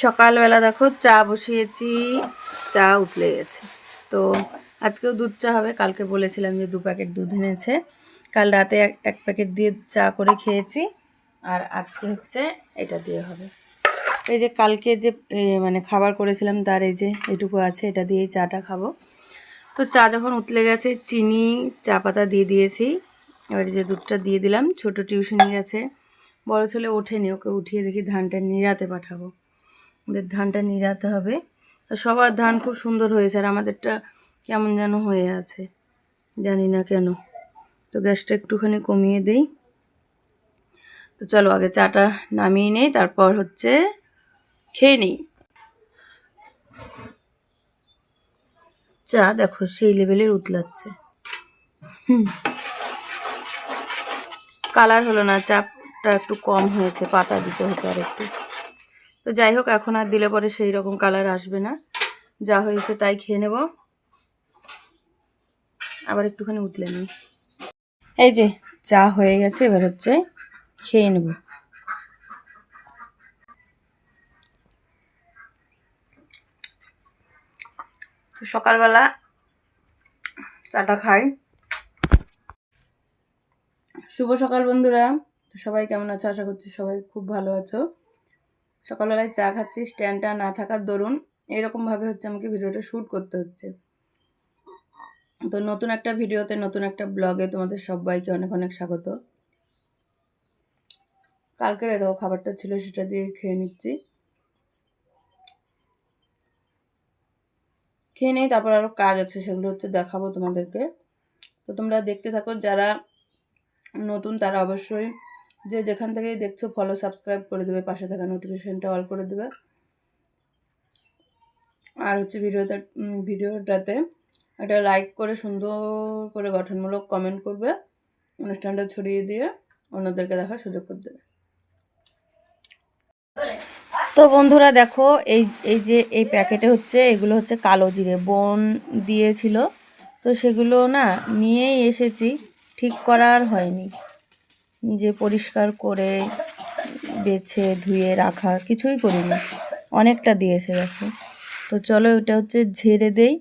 সকালবেলা দেখো চা বসিয়েছি, চা উতলে গেছে। তো আজকেও দুধ চা হবে, কালকে বলেছিলাম যে দু প্যাকেট দুধ এনেছে। কাল রাতে এক প্যাকেট দিয়ে চা করে খেয়েছি, আর আজকে হচ্ছে এটা দিয়ে হবে। এই যে কালকে যে মানে খাবার করেছিলাম, তার এই যে এটুকু আছে, এটা দিয়েই চাটা খাব। তো চা যখন উতলে গেছে, চিনি, চা পাতা দিয়ে দিয়েছি। এবার যে দুধটা দিয়ে দিলাম, ছোট টিউশনি গেছে বড় ছেলে ওঠেনি, ওকে উঠিয়ে দেখি ধানটা নিরাতে পাঠাবো। ওদের ধানটা নিরাতে হবে। সবার ধান খুব সুন্দর হয়েছে আর আমাদেরটা কেমন যেন হয়ে আছে, জানি না কেন। তো গ্যাসটা একটুখানি কমিয়ে দেই। তো চলো আগে চাটা নামিয়ে নেই, তারপর হচ্ছে খেয়ে নেই। চা দেখো সেই লেভেলের উতলাচ্ছে। কালার হলো না চাপটা একটু কম হয়েছে, পাতা দিতে হতো আর একটু তো যাই হোক, এখন আর দিলে পরে সেই রকম কালার আসবে না। যা হয়েছে তাই খেয়ে নেব। আবার একটুখানি উতলে নিই। এই যে, চা হয়ে গেছে, এবার হচ্ছে খেয়ে নেব। তো সকালবেলা চাটা খাই। শুভ সকাল বন্ধুরা। সবাই কেমন আছো? আশা করছি সবাই খুব ভালো আছো। সকালবেলায় চা খাচ্ছি স্ট্যান্ডটা না থাকার দরুন। এরকমভাবে হচ্ছে আমাকে ভিডিওটা শ্যুট করতে হচ্ছে। তো নতুন একটা ভিডিওতে, নতুন একটা ব্লগে তোমাদের সবাইকে অনেক অনেক স্বাগত। কালকের এরকম খাবারটা ছিল, সেটা দিয়ে খেয়ে নিচ্ছি। খেয়ে নেই, তারপর আরও কাজ আছে, সেগুলো হচ্ছে দেখাবো তোমাদেরকে। তো তোমরা দেখতে থাকো, যারা নতুন তারা অবশ্যই যে যেখান থেকেই দেখছ ফলো সাবস্ক্রাইব করে দেবে, পাশে থাকা নোটিফিকেশনটা অল করে দেবে। আর হচ্ছে ভিডিওতে ভিডিওটাতে একটা লাইক করে, সুন্দর করে গঠনমূলক কমেন্ট করবে, অনুষ্ঠানটা ছড়িয়ে দিয়ে অন্যদেরকে দেখার সুযোগ করে দেবে। তো বন্ধুরা দেখো, এই এই যে, এই প্যাকেটে হচ্ছে, এগুলো হচ্ছে কালো জিরে বন দিয়েছিল। তো সেগুলো না নিয়েই এসেছি, ঠিক করার হয়নি। নিজে পরিষ্কার করে বেছে, ধুয়ে, রাখা কিছুই করিনি। অনেকটা দিয়েছে দেখো। তো চলো এটা হচ্ছে ঝেড়ে দেই।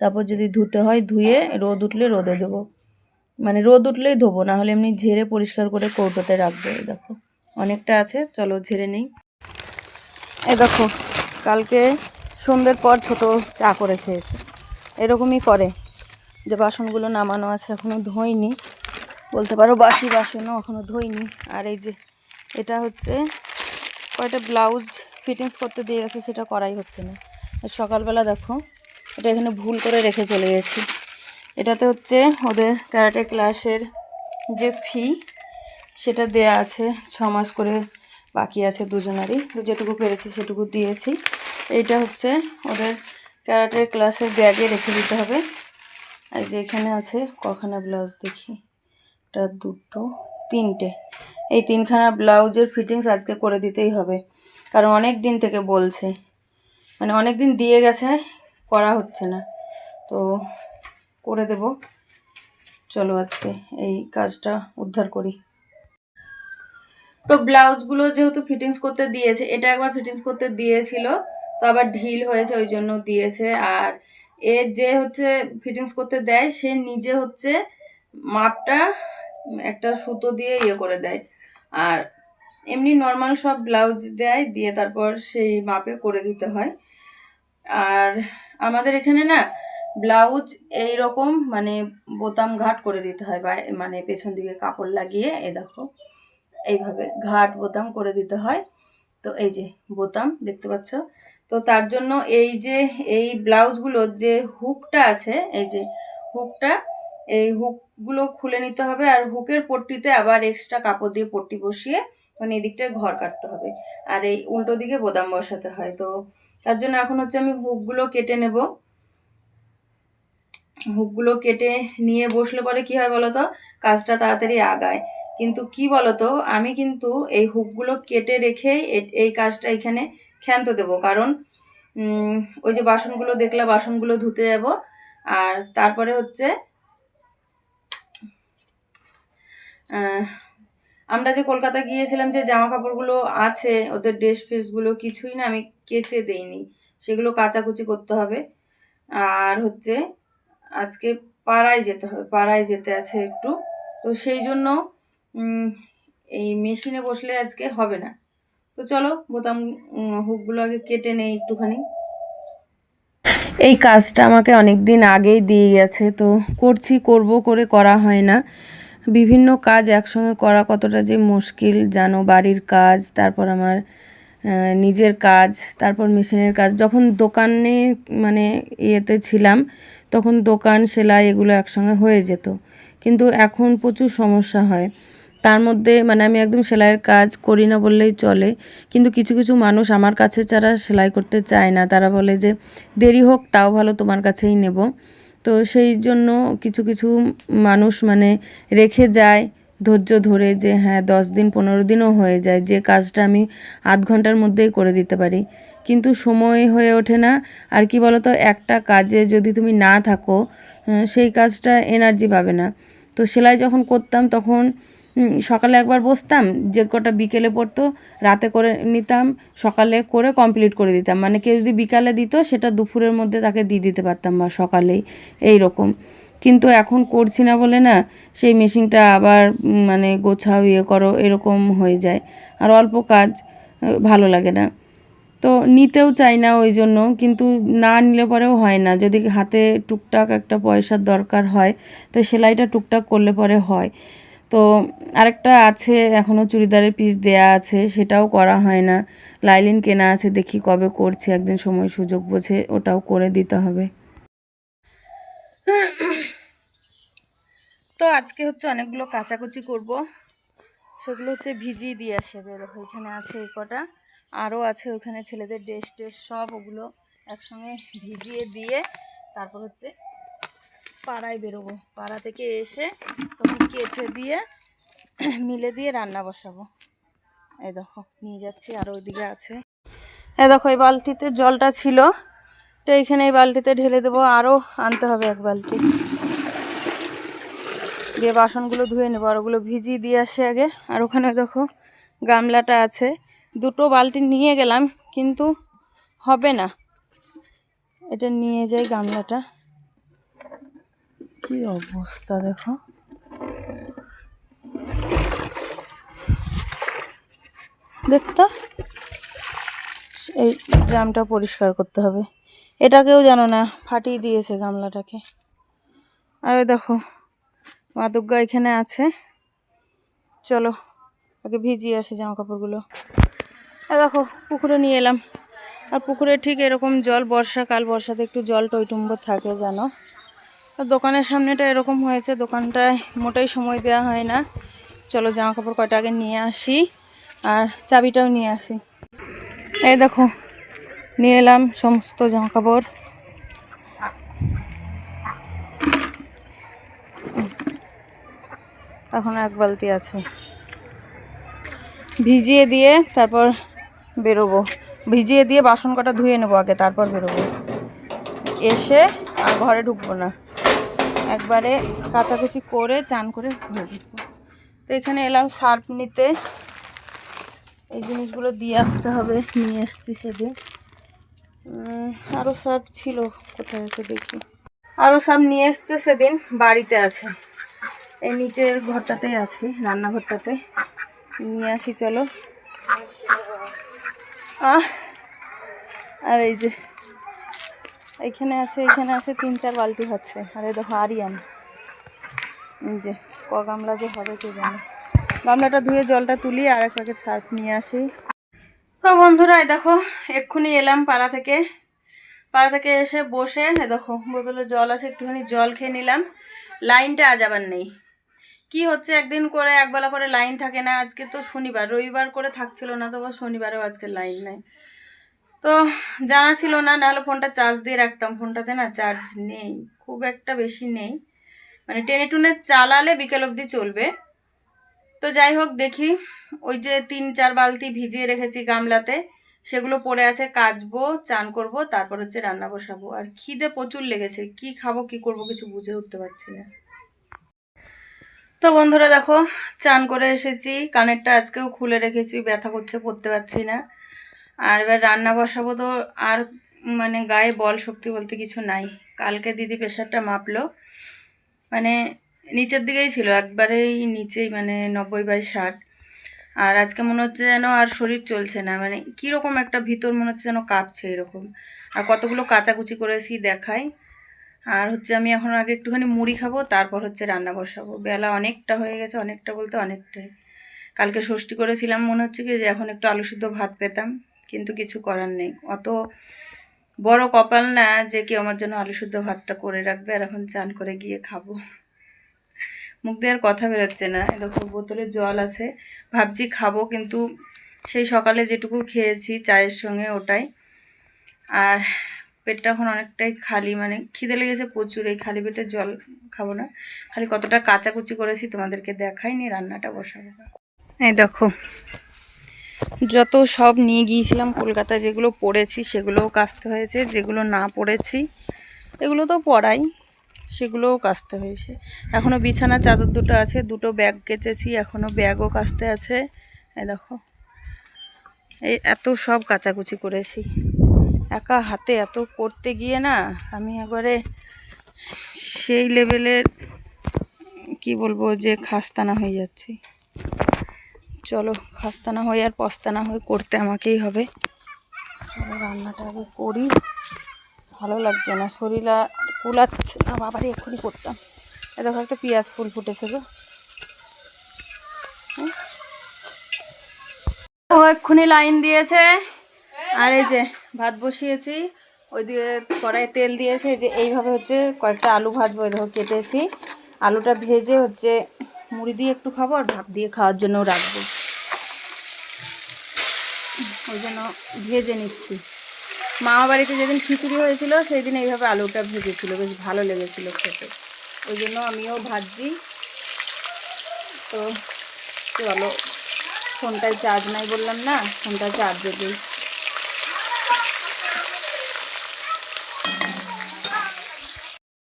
তারপর যদি ধুতে হয় ধুয়ে রোদ উঠলে রোদে দেবো মানে রোদ উঠলেই ধোবো, না হলে এমনি ঝেড়ে পরিষ্কার করে কৌটোতে রাখব দেখো। অনেকটা আছে, চলো ঝেড়ে নেই। এ দেখো, কালকে সন্ধ্যের পর ছোট চা করে খেয়েছে। এরকমই করে। যে বাসনগুলো নামানো আছে এখনও ধোয়নি। বলতে পারো বাসি বাসনও এখনও ধোয়নি আর এই যে এটা হচ্ছে কয়টা ব্লাউজ ফিটিংস করতে দিয়ে গেছে, সেটা করাই হচ্ছে না। সকালবেলা দেখো, এটা এখানে ভুল করে রেখে চলে গেছি। এটাতে হচ্ছে ওদের ক্যারাটে ক্লাসের যে ফি, সেটা দেয়া আছে, ছ মাস করে বাকি আছে দুজনারই। যেটুকু পেরেছি সেটুকু দিয়েছি। এইটা হচ্ছে ওদের ক্যারাটের ক্লাসের ব্যাগে রেখে দিতে হবে। আর যে এখানে আছে, কখানা ব্লাউজ দেখি। একটা, দুটো, তিনটে। এই তিনখানা ব্লাউজের ফিটিংস আজকে করে দিতেই হবে। কারণ অনেক দিন থেকে বলছে। মানে অনেক দিন দিয়ে গেছে, করা হচ্ছে না। তো করে দেব। চলো আজকে এই কাজটা উদ্ধার করি। তো ব্লাউজগুলো যেহেতু ফিটিংস করতে দিয়েছে, এটা একবার ফিটিংস করতে দিয়েছিল, তো আবার ঢিল হয়েছে, ওই জন্য দিয়েছে। আর এ যে হচ্ছে ফিটিংস করতে দেয়, সে নিজে হচ্ছে মাপটা একটা সুতো দিয়ে ইয়ে করে দেয়। আর এমনি নর্মাল সব ব্লাউজ দেয়, দিয়ে তারপর সেই মাপে করে দিতে হয়। আর আমাদের এখানে না ব্লাউজ এই রকম মানে বোতাম ঘাট করে দিতে হয় বা মানে পেছন দিকে কাপড় লাগিয়ে এ দেখো, এইভাবে ঘাট বোতাম করে দিতে হয়। তো এই যে বোতাম, দেখতে পাচ্ছ? তো তার জন্য এই যে এই ব্লাউজগুলোর যে হুকটা আছে, এই যে হুকটা এই হুকগুলো খুলে নিতে হবে আর হুকের পট্টিতে আবার এক্সট্রা কাপড় দিয়ে পট্টি বসিয়ে মানে এদিকটায় ঘর কাটতে হবে। আর এই উল্টো দিকে বোদাম বসাতে হয়। তো তার জন্য এখন হচ্ছে আমি হুকগুলো কেটে নেব। হুকগুলো কেটে নিয়ে বসলে পরে কি হয় বলতো? কাজটা তাড়াতাড়ি আগায়। কিন্তু কি বলতো? আমি কিন্তু এই হুকগুলো কেটে রেখেই এই কাজটা এখানে ক্ষান্ত দেব। কারণ ওই যে বাসনগুলো, দেখলে বাসনগুলো ধুতে যাব। আর তারপরে হচ্ছে আমরা যে কলকাতা গিয়েছিলাম যে জামা কাপড়গুলো আছে, ওদের ড্রেস ফ্রেসগুলো কিছুই না আমি কেচে দেইনি। সেগুলো কাচাকুচি করতে হবে। আর হচ্ছে আজকে পাড়ায় যেতে হবে, পাড়ায় যেতে আছে একটু। তো সেই জন্য এই মেশিনে বসলে আজকে হবে না। তো চলো, বোতাম হুকগুলো আগে কেটে নেই একটুখানি। এই কাজটা আমাকে অনেক দিন আগেই দিয়ে গেছে, তো করছি, করব, করে করা হয় না। বিভিন্ন কাজ একসঙ্গে করা কতটা যে মুশকিল, জানো বাড়ির কাজ, তারপর আমার নিজের কাজ, তারপর মেশিনের কাজ। যখন দোকানে মানে ইয়েতে ছিলাম, তখন দোকান, সেলাই এগুলো একসঙ্গে হয়ে যেত। কিন্তু এখন প্রচুর সমস্যা হয়। তার মধ্যে মানে আমি একদম সেলাইয়ের কাজ করি না বললেই চলে। কিন্তু কিছু কিছু মানুষ আমার কাছে যারা সেলাই করতে চায় না। তারা বলে যে, দেরি হোক, তাও ভালো তোমার কাছেই নেব। তো সেই জন্য কিছু কিছু মানুষ মানে রেখে যায়, ধৈর্য ধরে যে হ্যাঁ দশ দিন, পনেরো দিনও হয়ে যায়, যে কাজটা আমি আধ ঘণ্টার মধ্যেই করে দিতে পারি। কিন্তু সময় হয়ে ওঠে না। আর কি বলতো, একটা কাজে যদি তুমি না থাকো সেই কাজটা এনার্জি পাবে না। তো সেলাই যখন করতাম তখন সকালে একবার বসতাম, যে কটা বিকেলে পড়তো, রাতে করে নিতাম, সকালে করে কমপ্লিট করে দিতাম। মানে কেউ যদি বিকালে দিত, সেটা দুপুরের মধ্যে তাকে দিয়ে দিতে পারতাম বা সকালেই, এই রকম। কিন্তু এখন করছি না বলে না, সেই মেশিনটা আবার মানে গোছাও ইয়ে করো, এরকম হয়ে যায়। আর অল্প কাজ ভালো লাগে না। তো নিতেও চাই না ওই জন্য, কিন্তু না নিলে পরেও হয় না। যদি হাতে টুকটাক একটা পয়সার দরকার হয়, তো সেলাইটা টুকটাক করলে পরে হয়। তো আরেকটা আছে এখনও চুড়িদারের পিস দেয়া আছে, সেটাও করা হয় না। লাইলিন কেনা আছে, দেখি কবে করছে, একদিন সময় সুযোগ বোঝে ওটাও করে দিতে হবে। তো আজকে হচ্ছে অনেকগুলো কাচাকুচি করব। সেগুলো হচ্ছে ভিজিয়ে দিয়ে আসে দেখো, এখানে আছে এই কটা। আরও আছে ওখানে ছেলেদের ড্রেস ট্রেস সব, ওগুলো একসঙ্গে ভিজিয়ে দিয়ে তারপর হচ্ছে পাড়ায় বেরোবো। পাড়া থেকে এসে তখন কেচে দিয়ে মিলে দিয়ে রান্না বসাবো। এই দেখো, নিয়ে যাচ্ছি, আর ওইদিকে আছে। এ দেখো, এই বালতিতে জলটা ছিল। তো এইখানে এই বালতিতে ঢেলে দেবো আরও আনতে হবে এক বালতি। দিয়ে বাসনগুলো ধুয়ে নেব, আর ওগুলো ভিজিয়ে দিয়ে আসে আগে। আর ওখানে দেখো, গামলাটা আছে। দুটো বালতি নিয়ে গেলাম, কিন্তু হবে না। এটা নিয়ে যাই গামলাটা। কি অবস্থা দেখো। দেখতো? এই ড্রামটা পরিষ্কার করতে হবে। এটাকেও জানো না, ফাটিয়ে দিয়েছে গামলাটাকে। আর দেখো মা দুর্গা এখানে আছে। চলো, আগে ভিজিয়ে আসে জামা কাপড়গুলো আর দেখো, পুকুরে নিয়ে এলাম। আর পুকুরে ঠিক এরকম জল বর্ষাকাল বর্ষাতে একটু জল টইটুম্ব থাকে, জানো? আর দোকানের সামনেটা এরকম হয়েছে, দোকানটায় মোটাই সময় দেওয়া হয় না। চলো জামা কাপড় কয়টা আগে নিয়ে আসি। আর চাবিটাও নিয়ে আসি। এই দেখো, নিয়ে এলাম সমস্ত জামা কাপড় এখন এক বালতি আছে। ভিজিয়ে দিয়ে তারপর বেরোবো। ভিজিয়ে দিয়ে বাসন কটা ধুয়ে নেব আগে, তারপর বেরোবো। এসে আর ঘরে ঢুকবো না। একবারে কাচাকুচি করে চান করে ঘরে ঢুকবো। তো এখানে এলাম সার্ফ নিতে। এই জিনিসগুলো দিয়ে আসতে হবে, নিয়ে এসছি সেদিন। আরও সার্ফ ছিল, কোথায় আছে দেখি। আরও সব নিয়ে এসছে সেদিন, বাড়িতে আছে। এই নিচের ঘরটাতেই আছে, রান্নাঘরটাতে। নিয়ে আসি, চলো। আর এই যে, এখানে আছে এখানে আছে, তিন চার বালতি হচ্ছে। আর এই দেখো, আরিয়ান। যে, ক গামলা যে হবে কে জানে। গামলাটা ধুয়ে জলটা তুলি আর এক প্যাকেট সার্ফ নিয়ে আসি। তো বন্ধুরা দেখো, এক্ষুনি এলাম পাড়া থেকে। পাড়া থেকে এসে বসে দেখো, বোতলে জল আছে, একটুখানি জল খেয়ে নিলাম। লাইনটা আজ আবার নেই। কি হচ্ছে একদিন করে, একবেলা করে লাইন থাকে না। আজকে তো শনিবার, রবিবার করে থাকছিল না তো আবার শনিবারেও আজকে লাইন নাই। তো জানা ছিল না, নাহলে ফোনটা চার্জ দিয়ে রাখতাম। ফোনটাতে না চার্জ নেই, খুব একটা বেশি নেই। মানে টেনে টুনে চালালে বিকেল অবধি চলবে। তো যাই হোক, দেখি। ওই যে তিন, চার বালতি ভিজিয়ে রেখেছি গামলাতে। সেগুলো পড়ে আছে, কাচবো, চান করব, তারপর হচ্ছে রান্না বসাবো। আর খিদে প্রচুর লেগেছে। কি খাব, কি করব কিছু বুঝে উঠতে পারছি না। তো বন্ধুরা, দেখো, চান করে এসেছি। কানেরটা আজকেও খুলে রেখেছি, ব্যথা করছে, পড়তে পারছি না। আর এবার রান্না বসাবো তো আর মানে গায়ে বল শক্তি বলতে কিছু নাই। কালকে দিদি প্রেশারটা মাপলো। মানে নিচের দিকেই ছিল, একবারেই নিচেই মানে নব্বই বাই ষাট। আর আজকে মনে হচ্ছে যেন আর শরীর চলছে না মানে কীরকম একটা ভিতর মনে হচ্ছে যেন কাঁপছে এরকম। আর কতগুলো কাচাকুচি করেছি দেখাই। আর হচ্ছে আমি এখন আগে একটুখানি মুড়ি খাব, তারপর হচ্ছে রান্না বসাবো। বেলা অনেকটা হয়ে গেছে, অনেকটা বলতে অনেকটাই। কালকে ষষ্ঠী করেছিলাম, মনে হচ্ছে কি যে এখন একটু আলু সিদ্ধ ভাত পেতাম, কিন্তু কিছু করার নেই। অত বড় কপাল না যে কেউ আমার জন্য আলু সিদ্ধ ভাতটা করে রাখবে, আর এখন চান করে গিয়ে খাব। মুখ দিয়ে আর কথা বেরোচ্ছে না। দেখো, বোতলে জল আছে। ভাবছি খাব, কিন্তু সেই সকালে যেটুকু খেয়েছি চায়ের সঙ্গে ওটাই। আর পেটটা এখন অনেকটাই খালি মানে খিদে লেগেছে প্রচুর, এই খালি পেটে জল খাব না। খালি কতটা কাচাকুচি করেছি তোমাদেরকে দেখাইনি রান্নাটা বসাবো। এই দেখো, যত সব নিয়ে গিয়েছিলাম কলকাতায় যেগুলো পড়েছি, সেগুলোও কাচতে হয়েছে, যেগুলো না পড়েছি, এগুলো তো পড়াই। সেগুলোও কাচতে হয়েছে। এখনও বিছানা চাদর দুটো আছে, দুটো ব্যাগ কেচেছি এখনও ব্যাগও কাচতে আছে। এই দেখো, এই এত সব কাচাকুচি করেছি। একা হাতে এত করতে গিয়ে না, আমি একবারে সেই লেভেলের, কি বলব, যে খাস্তানা হয়ে যাচ্ছি। চলো, খাস্তানা হয়ে আর পস্তানা হয়ে করতে আমাকেই হবে। চলো, রান্নাটা আগে করি। ভালো লাগছে না, শরীর কুলাচ্ছে না, বাবারে, এক্ষুনি করতাম। এ দেখো, একটা পেঁয়াজ ফুল ফুটেছে গো। হ্যাঁ? এক্ষুনি লাইন দিয়েছে। আর এই যে ভাত বসিয়েছি, ওই দিয়ে কড়াই তেল দিয়েছে। যে এইভাবে হচ্ছে কয়েকটা আলু ভাজবো দেখো, কেটেছি। আলুটা ভেজে হচ্ছে মুড়ি দিয়ে একটু খাব আর ভাত দিয়ে খাওয়ার জন্যও রাখব। ওই জন্য ভেজে নিচ্ছি। মামা বাড়িতে যেদিন খিচুড়ি হয়েছিল সেই দিন এইভাবে আলুটা ভেজেছিল, বেশ ভালো লেগেছিল খেতে। ওই জন্য আমিও ভাজছি। তো চলো, ফোনটায় চার্জ নাই বললাম না, ফোনটা চার্জে দিই।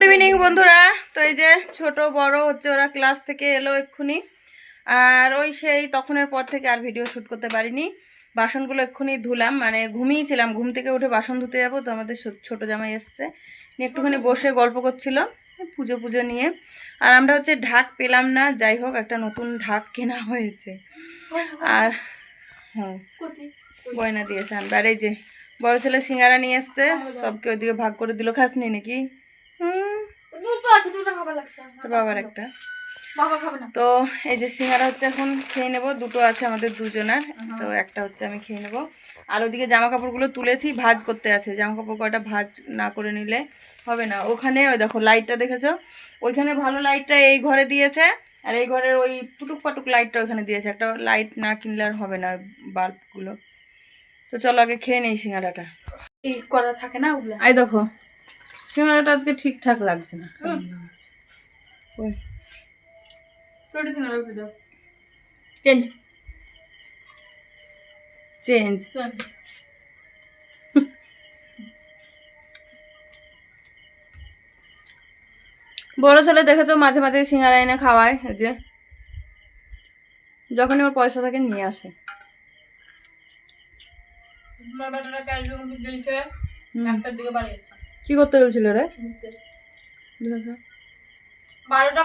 ইভিনিং বন্ধুরা, তো এই যে ছোট, বড়, হচ্ছে ওরা ক্লাস থেকে এলো এক্ষুনি। আর ওই সেই তখনের পর থেকে আর ভিডিও শ্যুট করতে পারিনি। বাসনগুলো এক্ষুনি ধুলাম মানে ঘুমিয়েছিলাম ঘুম থেকে উঠে বাসন ধুতে যাব তো আমাদের ছোট জামাই এসছে। নিয়ে একটুখানি বসে গল্প করছিল পুজো পুজো নিয়ে। আর আমরা হচ্ছে ঢাক পেলাম না যাই হোক একটা নতুন ঢাক কেনা হয়েছে। আর হ্যাঁ গয়না দিয়েছে আমরা আর এই যে বড় ছেলে সিঙ্গারা নিয়ে এসছে সবকে ওইদিকে ভাগ করে দিল খাসনি নাকি? হুম তোর বাবার একটা। তো এই যে সিঙ্গারা হচ্ছে এখন খেয়ে নেব দুটো আছে আমাদের দুজনের তো একটা হচ্ছে আমি খেয়ে নেব। আর ওদিকে জামা কাপড়গুলো তুলেছি ভাজ করতে আছে। জামা কাপড় কয়টা ভাজ না করে নিলে হবে না। ওখানে ওই দেখো লাইটটা দেখেছ? ওইখানে ভালো লাইটটা এই ঘরে দিয়েছে আর এই ঘরের ওই পুটুক পাটুক লাইটটা ওখানে দিয়েছে। একটা লাইট না কিনলে আর হবে না বাল্বগুলো তো চলো আগে খেয়ে নেই সিঙ্গারাটা। এই করা থাকে না ওগুলো? এই দেখো সিঙ্গারাটা আজকে ঠিকঠাক লাগছে না। ওই। দাও চেঞ্জ চেঞ্জ বড় ছেলে দেখেছ মাঝে মাঝে সিঙ্গারা এনে খাওয়ায় এই যে? যখনই ওর পয়সা থাকে নিয়ে আসে। কি করতে গেছিল রে? বারোটা